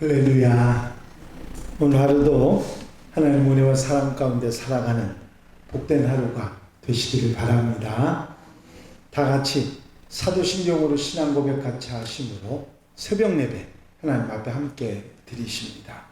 할렐루야. 오늘 하루도 하나님 은혜와 사랑 가운데 살아가는 복된 하루가 되시기를 바랍니다. 다 같이 사도신경으로 신앙 고백 같이 하심으로 새벽 예배 하나님 앞에 함께 드리십니다.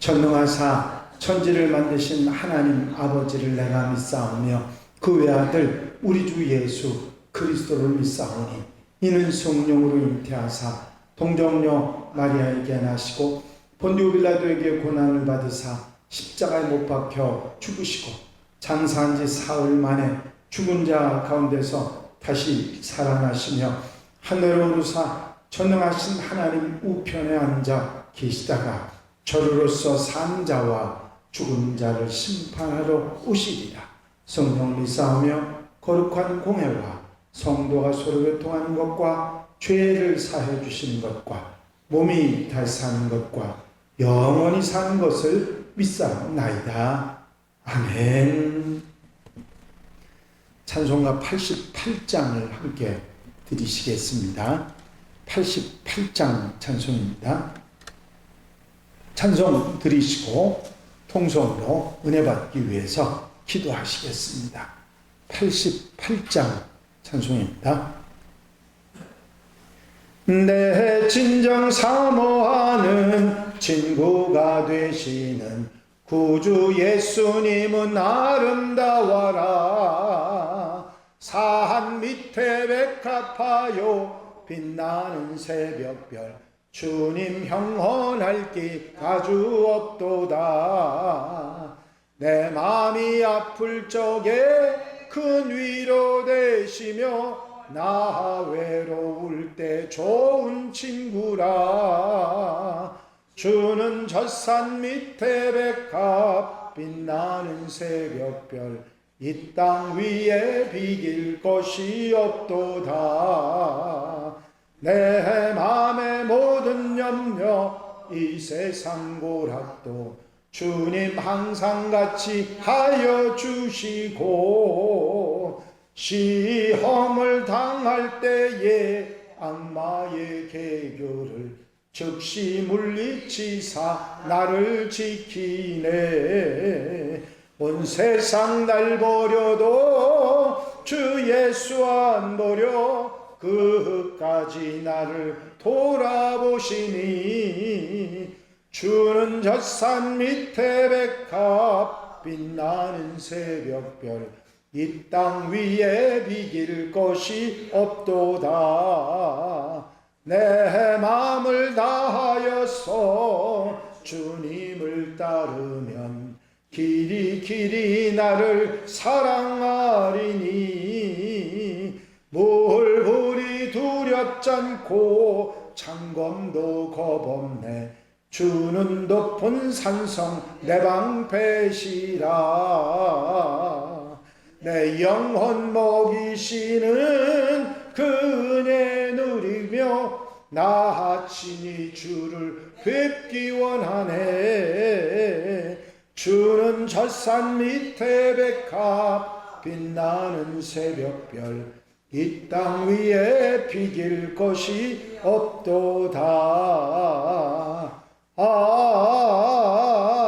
전능하사 천지를 만드신 하나님 아버지를 내가 믿사오며 그 외아들 우리 주 예수 그리스도를 믿사오니 이는 성령으로 잉태하사 동정녀 마리아에게 나시고 본디오 빌라도에게 고난을 받으사 십자가에 못 박혀 죽으시고 장사한 지 사흘 만에 죽은 자 가운데서 다시 살아나시며 하늘로 오르사 전능하신 하나님 우편에 앉아 계시다가 저로서 산 자와 죽은 자를 심판하러 오시리라. 성령 믿사오며 거룩한 공회와 성도가 서로 교통하는 것과 죄를 사해 주시는 것과 몸이 다시 사는 것과 영원히 사는 것을 믿사옵나이다. 아멘. 찬송가 88장을 함께 드리시겠습니다. 88장 찬송입니다. 찬송 드리시고 통성으로 은혜 받기 위해서 기도하시겠습니다. 88장 찬송입니다. 내 진정 사모하는 친구가 되시는 구주 예수님은 아름다워라. 산 밑에 백합하여 빛나는 새벽별 주님 형헌할 길 가주 없도다. 내 마음이 아플 적에 큰 위로 되시며 나 외로울 때 좋은 친구라. 주는 젖산 밑에 백합 빛나는 새벽별 이 땅 위에 비길 것이 없도다. 내 맘의 모든 염려 이 세상 고락도 주님 항상 같이 하여 주시고 시험을 당할 때에 악마의 계교를 즉시 물리치사 나를 지키네. 온 세상 날 버려도 주 예수 안 버려 그까지 나를 돌아보시니 주는 젖산 밑에 백합 빛나는 새벽별 이 땅 위에 비길 것이 없도다. 내 마음을 다하여서 주님을 따르면 길이 길이 나를 사랑하리니 물불이 두렵잖고 창검도 겁없네 주는 높은 산성 내 방패시라 내 영혼 먹이시는 그 은혜 누리며 나 친히 주를 뵙기 원하네. 주는 젖산 밑에 백합 빛나는 새벽별 이 땅 위에 비길 것이 없도다. 아멘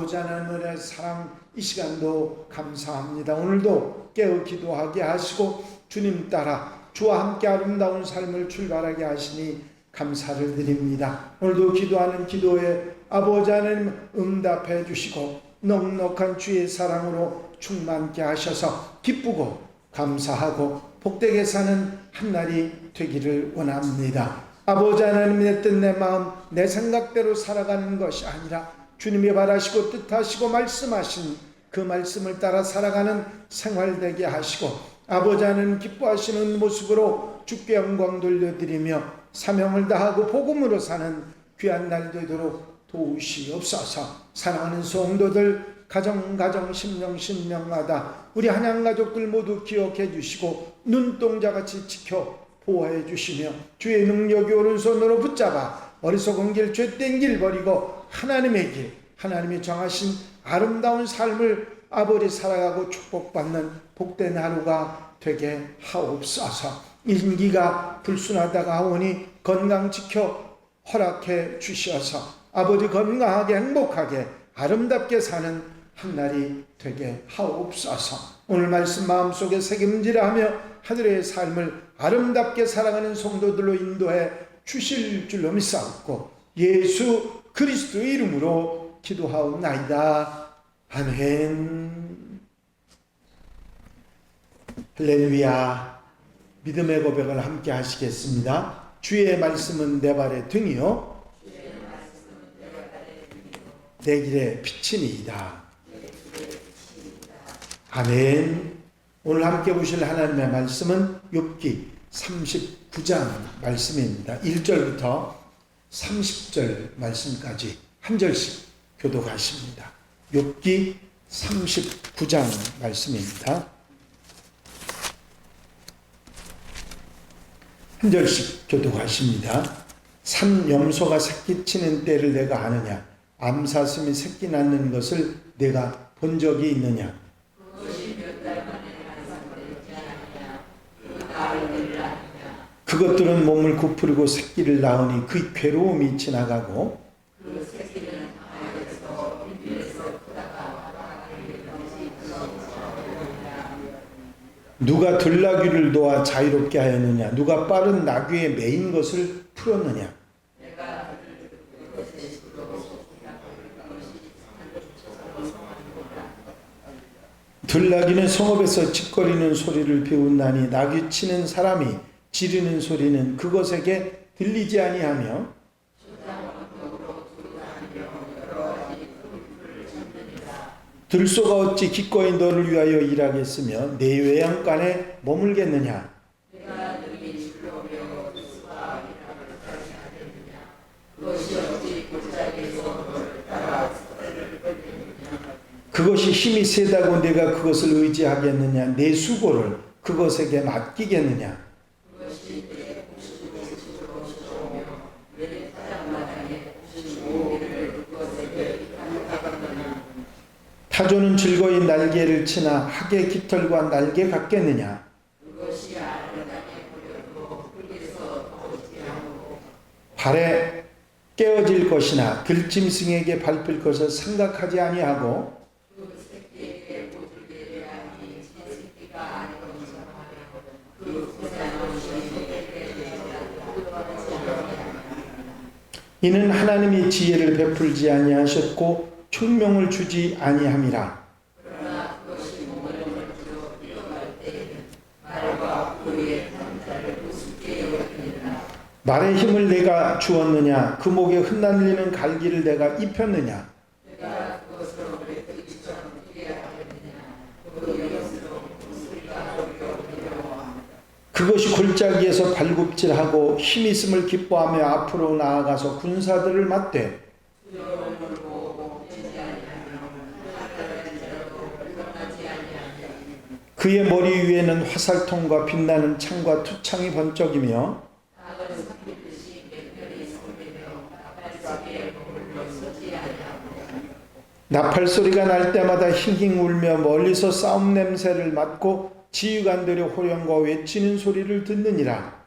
아버지 하나님의 사랑 이 시간도 감사합니다 오늘도 깨어 기도하게 하시고 주님 따라 주와 함께 아름다운 삶을 출발하게 하시니 감사를 드립니다 오늘도 기도하는 기도에 아버지 하나님 응답해 주시고 넉넉한 주의 사랑으로 충만케 하셔서 기쁘고 감사하고 복되게 사는 한날이 되기를 원합니다. 아버지 하나님의 뜻 내 마음 내 생각대로 살아가는 것이 아니라 주님이 바라시고 뜻하시고 말씀하신 그 말씀을 따라 살아가는 생활 되게 하시고 아버지 하나님 기뻐하시는 모습으로 주께 영광 돌려드리며 사명을 다하고 복음으로 사는 귀한 날 되도록 도우시옵소서. 사랑하는 성도들 가정 가정 심령 심령마다 우리 한양 가족들 모두 기억해 주시고 눈동자같이 지켜 보호해 주시며 주의 능력이 오른손으로 붙잡아 어리석은 길 죄된 길 버리고 하나님의 길 하나님이 정하신 아름다운 삶을 아버지 살아가고 축복받는 복된 하루가 되게 하옵소서 인기가 불순하다가 하오니 건강 지켜 허락해 주셔서 아버지 건강하게 행복하게 아름답게 사는 한 날이 되게 하옵소서. 오늘 말씀 마음속에 새김질을 하며 하늘의 삶을 아름답게 살아가는 성도들로 인도해 주실 줄로 믿사옵고 예수 그리스도의 이름으로 기도하옵나이다. 아멘. 할렐루야. 믿음의 고백을 함께 하시겠습니다. 주의 말씀은 내 발의 등이요. 내 길의 빛이니이다. 아멘. 오늘 함께 보실 하나님의 말씀은 욥기 39장 말씀입니다. 1절부터 30절 말씀까지 한 절씩 교독하십니다. 욥기 39장 말씀입니다. 한 절씩 교독하십니다. 산 염소가 새끼 치는 때를 내가 아느냐? 암사슴이 새끼 낳는 것을 내가 본 적이 있느냐? 그것들은 몸을 구부리고 새끼를 낳으니 그 괴로움이 지나가고 누가 들나귀를 놓아 자유롭게 하였느냐? 누가 빠른 나귀에 매인 것을 풀었느냐? 들나귀는 성읍에서 찌꺼리는 소리를 배운다니 나귀 치는 사람이 지르는 소리는 그것에게 들리지 아니하며 들소가 어찌 기꺼이 너를 위하여 일하겠으며 내 외양간에 머물겠느냐? 그것이 힘이 세다고 내가 그것을 의지하겠느냐? 내 수고를 그것에게 맡기겠느냐 타조는 즐거이 날개를 치나 학의 깃털과 날개 같겠느냐? 발에 깨어질 것이나 들짐승에게 밟힐 것을 생각하지 아니하고 이는 하나님이 지혜를 베풀지 아니하셨고 총명을 주지 아니함이라. 말의 힘을 내가 주었느냐? 그 목에 흩날리는 갈기를 내가 입혔느냐? 그것이 골짜기에서 발굽질하고 힘 있음을 기뻐하며 앞으로 나아가서 군사들을 맞대 그의 머리 위에는 화살통과 빛나는 창과 투창이 번쩍이며 나팔 소리가 날 때마다 힝힝 울며 멀리서 싸움 냄새를 맡고 지휘관들의 호령과 외치는 소리를 듣느니라.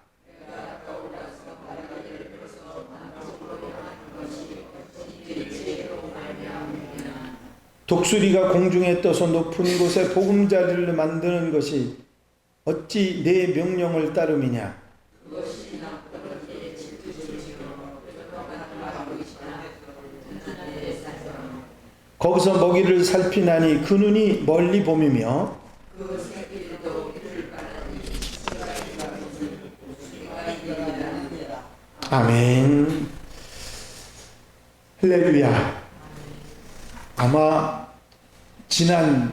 독수리가 공중에 떠서 높은 곳에 보금자리를 만드는 것이 어찌 내 명령을 따름이냐? 거기서 먹이를 살피나니 그 눈이 멀리 봄이며 아멘 할렐루야 아마 지난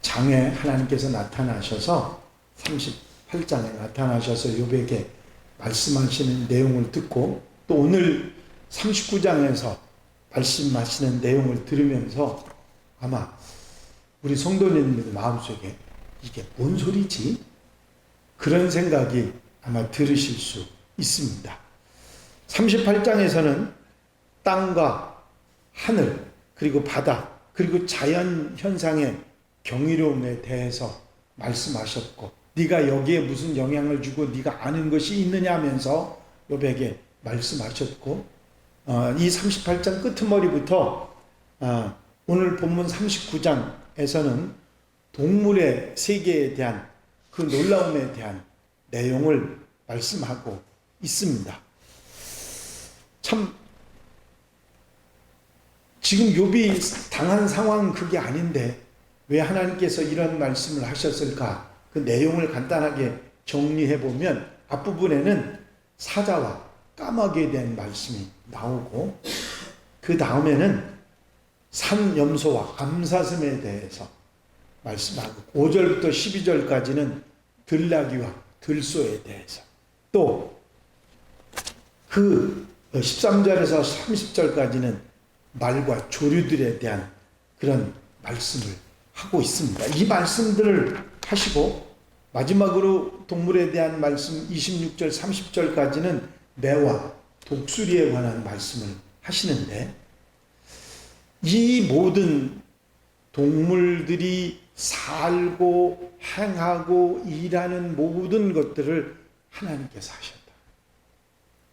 장에 하나님께서 나타나셔서 38장에 나타나셔서 요백에 말씀하시는 내용을 듣고 또 오늘 39장에서 말씀하시는 내용을 들으면서 아마 우리 성도님들 마음속에 이게 뭔 소리지? 그런 생각이 아마 들으실 수 있습니다. 38장에서는 땅과 하늘, 그리고 바다, 그리고 자연 현상의 경이로움에 대해서 말씀하셨고, 네가 여기에 무슨 영향을 주고 네가 아는 것이 있느냐 하면서 욥에게 말씀하셨고 어, 이 38장 끄트머리부터 어, 오늘 본문 39장에서는 동물의 세계에 대한 그 놀라움에 대한 내용을 말씀하고 있습니다. 참 지금 욥이 당한 상황은 그게 아닌데 왜 하나님께서 이런 말씀을 하셨을까? 그 내용을 간단하게 정리해 보면 앞부분에는 사자와 까마귀에 대한 말씀이 나오고 그 다음에는 산염소와 암사슴에 대해서 말씀하고 5절부터 12절까지는 들나귀와 들소에 대해서 또 그 13절에서 30절까지는 말과 조류들에 대한 그런 말씀을 하고 있습니다. 이 말씀들을 하시고 마지막으로 동물에 대한 말씀 26절 30절까지는 매와 독수리에 관한 말씀을 하시는데 이 모든 동물들이 살고 행하고 일하는 모든 것들을 하나님께서 하셨다.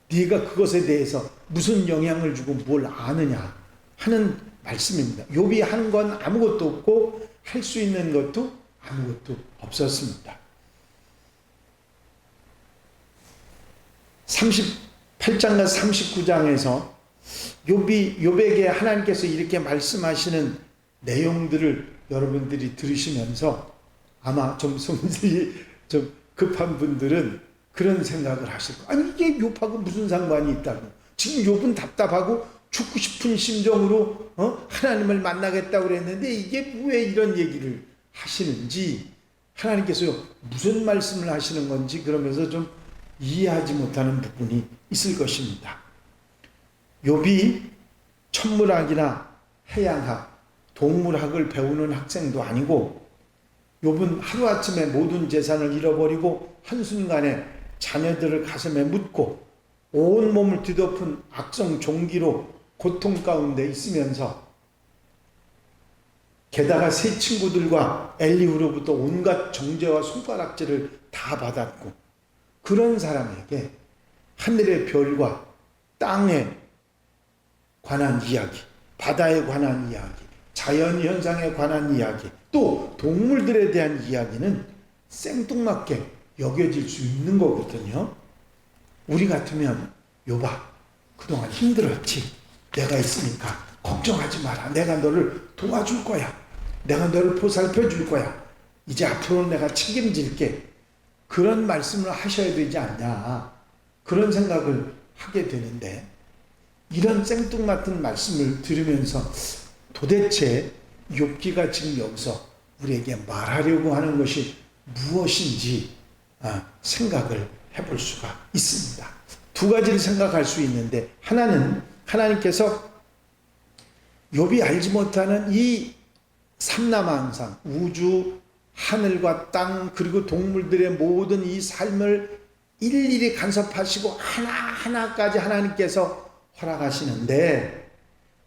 네가 그것에 대해서 무슨 영향을 주고 뭘 아느냐 하는 말씀입니다. 욥이 한 건 아무것도 없고 할 수 있는 것도 아무것도 없었습니다. 38장과 39장에서 욥이 욥에게 하나님께서 이렇게 말씀하시는 내용들을 여러분들이 들으시면서 아마 좀 성질이 좀 급한 분들은 그런 생각을 하실 거예요. 아니 이게 욥하고 무슨 상관이 있다고? 지금 욥은 답답하고 죽고 싶은 심정으로 어? 하나님을 만나겠다고 그랬는데 이게 왜 이런 얘기를 하시는지 하나님께서 무슨 말씀을 하시는 건지 그러면서 좀 이해하지 못하는 부분이 있을 것입니다. 욥이 천문학이나 해양학, 동물학을 배우는 학생도 아니고 욥은 하루아침에 모든 재산을 잃어버리고 한순간에 자녀들을 가슴에 묻고 온 몸을 뒤덮은 악성 종기로 고통 가운데 있으면서 게다가 세 친구들과 엘리후로부터 온갖 정죄와 손가락질을 다 받았고 그런 사람에게 하늘의 별과 땅에 관한 이야기, 바다에 관한 이야기, 자연 현상에 관한 이야기, 또 동물들에 대한 이야기는 생뚱맞게 여겨질 수 있는 거거든요. 우리 같으면 요봐 그동안 힘들었지. 내가 있으니까 걱정하지 마라. 내가 너를 도와줄 거야. 내가 너를 보살펴 줄 거야. 이제 앞으로는 내가 책임질게. 그런 말씀을 하셔야 되지 않냐. 그런 생각을 하게 되는데 이런 생뚱맞은 말씀을 들으면서 도대체 욥기가 지금 여기서 우리에게 말하려고 하는 것이 무엇인지 아, 생각을 해볼 수가 있습니다. 두 가지를 생각할 수 있는데 하나는 하나님께서 욥이 알지 못하는 이 삼라만상 우주 하늘과 땅 그리고 동물들의 모든 이 삶을 일일이 간섭하시고 하나하나까지 하나님께서 허락하시는데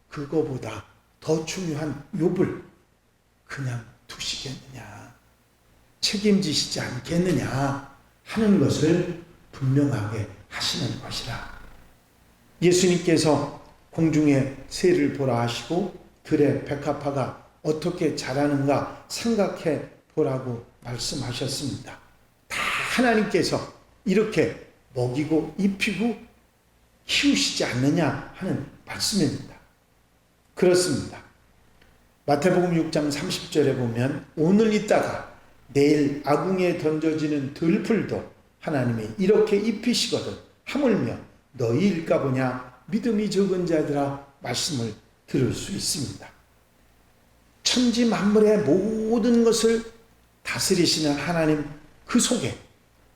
그거보다 더 중요한 욥을 그냥 두시겠느냐 책임지시지 않겠느냐 하는 것을 분명하게 하시는 것이라 예수님께서 공중에 새를 보라 하시고 들의 백합화가 어떻게 자라는가 생각해 보라고 말씀하셨습니다. 다 하나님께서 이렇게 먹이고 입히고 키우시지 않느냐 하는 말씀입니다. 그렇습니다. 마태복음 6장 30절에 보면 오늘 있다가 내일 아궁에 던져지는 들풀도 하나님이 이렇게 입히시거든 하물며 너희일까 보냐 믿음이 적은 자들아 말씀을 들을 수 있습니다. 천지 만물의 모든 것을 다스리시는 하나님 그 속에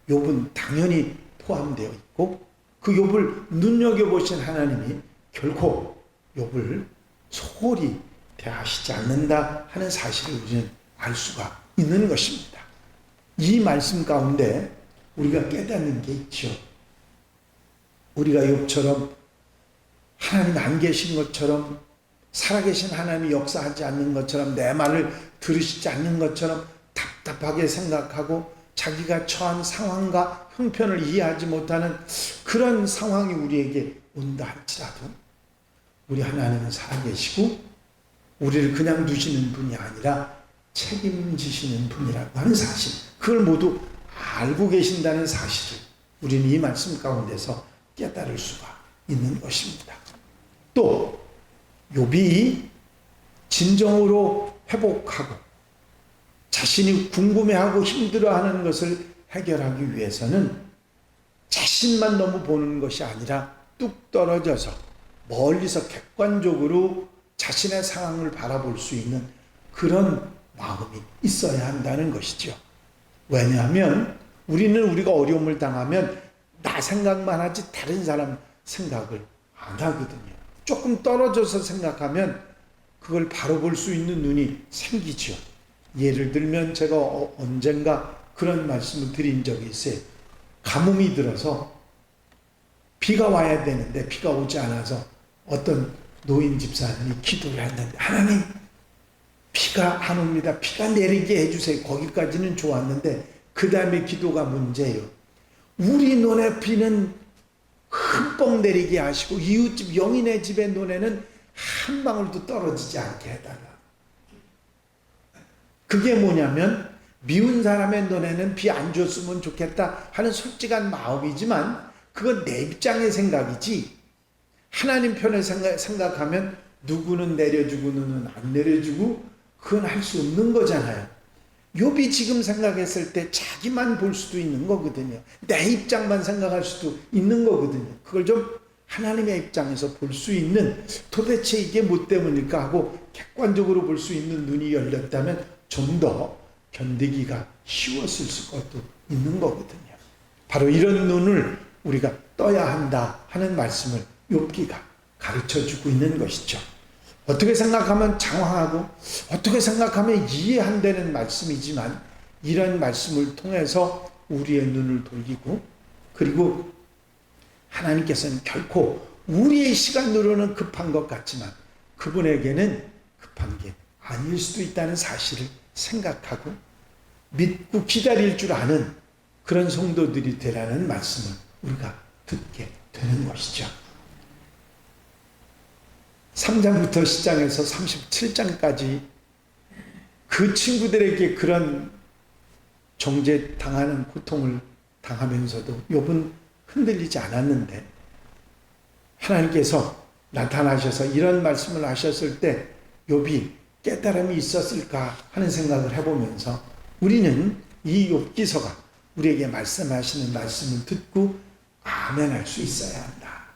욥은 당연히 포함되어 있고 그 욥을 눈여겨 보신 하나님이 결코 욥을 소홀히 대하시지 않는다 하는 사실을 우리는 알 수가 있는 것입니다. 이 말씀 가운데 우리가 깨닫는 게 있죠. 우리가 욥처럼 하나님 안 계신 것처럼 살아계신 하나님이 역사하지 않는 것처럼 내 말을 들으시지 않는 것처럼 답답하게 생각하고 자기가 처한 상황과 형편을 이해하지 못하는 그런 상황이 우리에게 온다 할지라도 우리 하나님은 살아계시고 우리를 그냥 두시는 분이 아니라 책임지시는 분이라고 하는 사실 그걸 모두 알고 계신다는 사실을 우리는 이 말씀 가운데서 깨달을 수가 있는 것입니다. 또 욥이 진정으로 회복하고 자신이 궁금해하고 힘들어하는 것을 해결하기 위해서는 자신만 너무 보는 것이 아니라 뚝 떨어져서 멀리서 객관적으로 자신의 상황을 바라볼 수 있는 그런 마음이 있어야 한다는 것이죠. 왜냐하면 우리는 우리가 어려움을 당하면 나 생각만 하지 다른 사람 생각을 안 하거든요. 조금 떨어져서 생각하면 그걸 바로 볼 수 있는 눈이 생기죠. 예를 들면 제가 어- 언젠가 그런 말씀을 드린 적이 있어요. 가뭄이 들어서 비가 와야 되는데 비가 오지 않아서 어떤 노인 집사님이 기도를 했는데 하나님 비가 안 옵니다. 비가 내리게 해주세요. 거기까지는 좋았는데 그 다음에 기도가 문제예요. 우리 눈에 비는 흠뻑 내리게 하시고 이웃집 영인의 집의 눈에는 한 방울도 떨어지지 않게 해달라. 그게 뭐냐면 미운 사람의 눈에는 비 안 줬으면 좋겠다 하는 솔직한 마음이지만 그건 내 입장의 생각이지 하나님 편을 생각, 생각하면 누구는 내려주고 누구는 안 내려주고 그건 할 수 없는 거잖아요. 욥이 지금 생각했을 때 자기만 볼 수도 있는 거거든요. 내 입장만 생각할 수도 있는 거거든요. 그걸 좀 하나님의 입장에서 볼 수 있는 도대체 이게 뭐 때문일까 하고 객관적으로 볼 수 있는 눈이 열렸다면 좀 더 견디기가 쉬웠을 것도 있는 거거든요. 바로 이런 눈을 우리가 떠야 한다 하는 말씀을 욥기가 가르쳐 주고 있는 것이죠. 어떻게 생각하면 장황하고 어떻게 생각하면 이해 안 되는 말씀이지만 이런 말씀을 통해서 우리의 눈을 돌리고 그리고 하나님께서는 결코 우리의 시간으로는 급한 것 같지만 그분에게는 급한 게 아닐 수도 있다는 사실을 생각하고 믿고 기다릴 줄 아는 그런 성도들이 되라는 말씀을 우리가 듣게 되는 것이죠. 3장부터 시작해서 37장까지 그 친구들에게 그런 정죄 당하는 고통을 당하면서도 욥은 흔들리지 않았는데 하나님께서 나타나셔서 이런 말씀을 하셨을 때 욥이 깨달음이 있었을까 하는 생각을 해보면서 우리는 이 욥기서가 우리에게 말씀하시는 말씀을 듣고 아멘할 수 있어야 한다.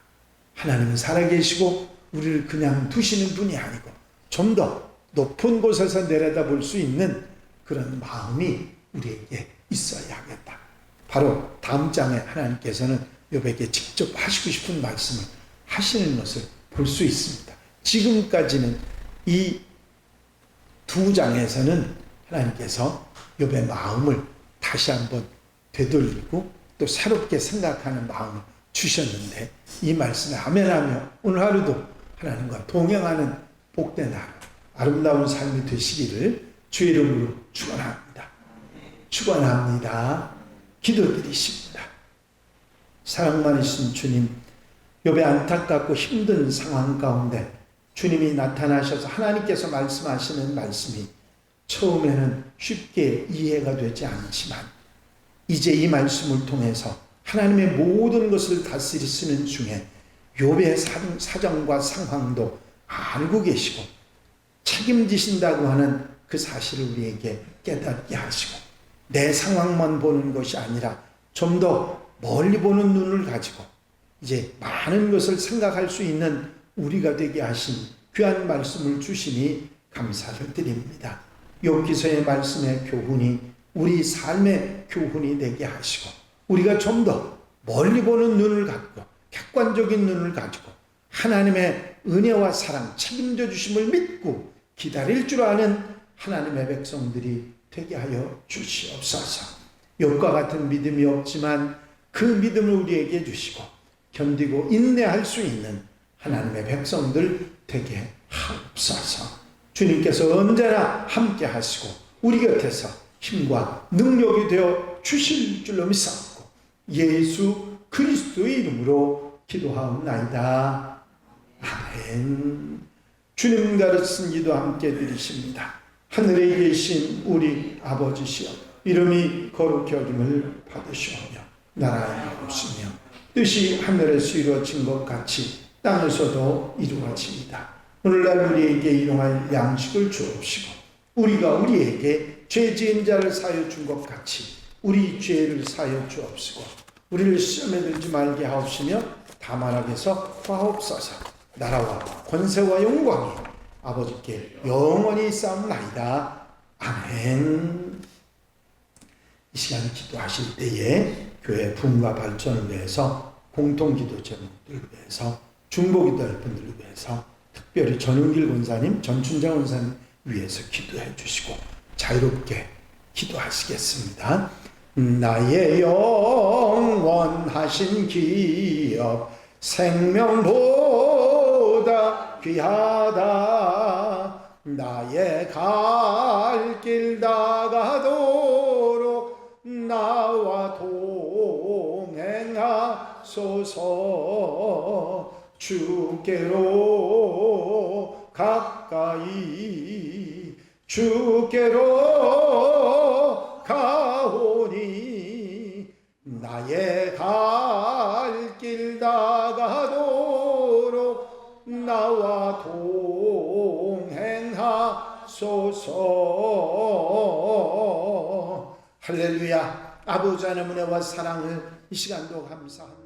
하나님은 살아계시고 우리를 그냥 두시는 분이 아니고 좀 더 높은 곳에서 내려다볼 수 있는 그런 마음이 우리에게 있어야 하겠다. 바로 다음 장에 하나님께서는 욥에게 직접 하시고 싶은 말씀을 하시는 것을 볼 수 있습니다. 지금까지는 이 두 장에서는 하나님께서 욥의 마음을 다시 한번 되돌리고 또 새롭게 생각하는 마음을 주셨는데 이 말씀에 아멘하며 오늘 하루도 하나님과 동행하는 복된 하루 아름다운 삶이 되시기를 주의 이름으로 축원합니다. 축원합니다. 기도드리십니다. 사랑 많으신 주님, 욥의 안타깝고 힘든 상황 가운데 주님이 나타나셔서 하나님께서 말씀하시는 말씀이 처음에는 쉽게 이해가 되지 않지만 이제 이 말씀을 통해서 하나님의 모든 것을 다스리시는 중에 욥의 사정과 상황도 알고 계시고 책임지신다고 하는 그 사실을 우리에게 깨닫게 하시고 내 상황만 보는 것이 아니라 좀 더 멀리 보는 눈을 가지고 이제 많은 것을 생각할 수 있는 우리가 되게 하신 귀한 말씀을 주시니 감사를 드립니다. 욥기서의 말씀의 교훈이 우리 삶의 교훈이 되게 하시고 우리가 좀 더 멀리 보는 눈을 갖고 객관적인 눈을 가지고 하나님의 은혜와 사랑 책임져 주심을 믿고 기다릴 줄 아는 하나님의 백성들이 되게 하여 주시옵소서. 욥과 같은 믿음이 없지만 그 믿음을 우리에게 주시고 견디고 인내할 수 있는 하나님의 백성들 되게 하옵소서. 주님께서 언제나 함께 하시고 우리 곁에서 힘과 능력이 되어 주실 줄로 믿사옵고 예수 그리스도의 이름으로 기도하옵나이다. 아멘. 주님 가르친 기도 함께 드리십니다. 하늘에 계신 우리 아버지시여 이름이 거룩히 여김을 받으시오며 나라의 없으며 뜻이 하늘에서 이루어진 것 같이 땅에서도 이루어집니다. 오늘날 우리에게 일용할 양식을 주옵시고 우리가 우리에게 죄 지은 자를 사여 준 것 같이 우리 죄를 사여 주옵시고 우리를 시험에 들지 말게 하옵시며 다만 하게서 화옵소서 나라와 권세와 영광이 아버지께 영원히 쌓옵나이다. 아멘 이 시간 기도하실 때에 교회 부흥과 발전을 위해서 공통기도 제목들을 위해서 중보기도 할 분들을 위해서 특별히 전용길 권사님, 전춘장 권사님 위해서 기도해 주시고 자유롭게 기도하시겠습니다. 나의 영원하신 기업 생명보다 귀하다. 나의 갈길 다가도록 나와 동행하소서. 주께로 가까이 주께로 가오니 나의 갈 길 다가도록 나와 동행하소서 할렐루야 아버지 하나님의 은혜와 사랑을 이 시간도 감사합니다.